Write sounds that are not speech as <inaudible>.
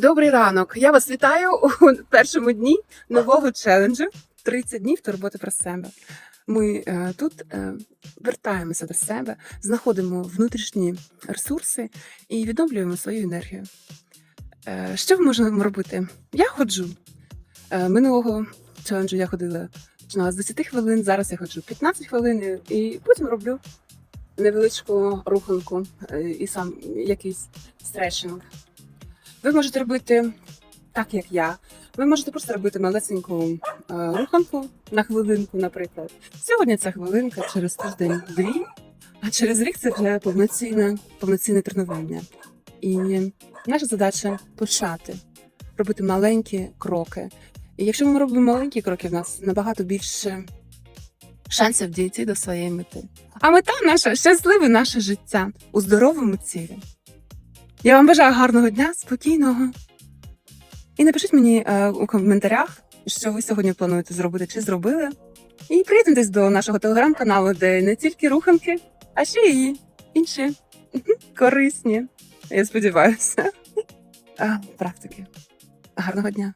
Добрий ранок. Я вас вітаю у <laughs> першому дні нового челенджу 30 днів турботи про себе. Ми е, тут е, вертаємося до себе, знаходимо внутрішні ресурси і відновлюємо свою енергію. Е, що ми можемо робити? Я ходжу. Е, минулого челенджу я ходила починала з 10 хвилин, зараз я ходжу 15 хвилин і потім роблю невеличку руханку е, і сам якийсь стретчинг. Ви можете робити так, як я. Ви можете просто робити малесеньку е, руханку на хвилинку, наприклад. Сьогодні це хвилинка, через тиждень дві, а через рік це вже повноцінне, повноцінне тренування. І наша задача почати робити маленькі кроки. І якщо ми робимо маленькі кроки, в нас набагато більше шансів дійти до своєї мети. А мета наша щасливе наше життя у здоровому тілі. Я вам бажаю гарного дня, спокійного. І напишіть мені е, у коментарях, що ви сьогодні плануєте зробити чи зробили. І приєднуйтесь до нашого телеграм-каналу, де не тільки руханки, а ще й інші <laughs> корисні. Я сподіваюся. А, <laughs> практики. Гарного дня!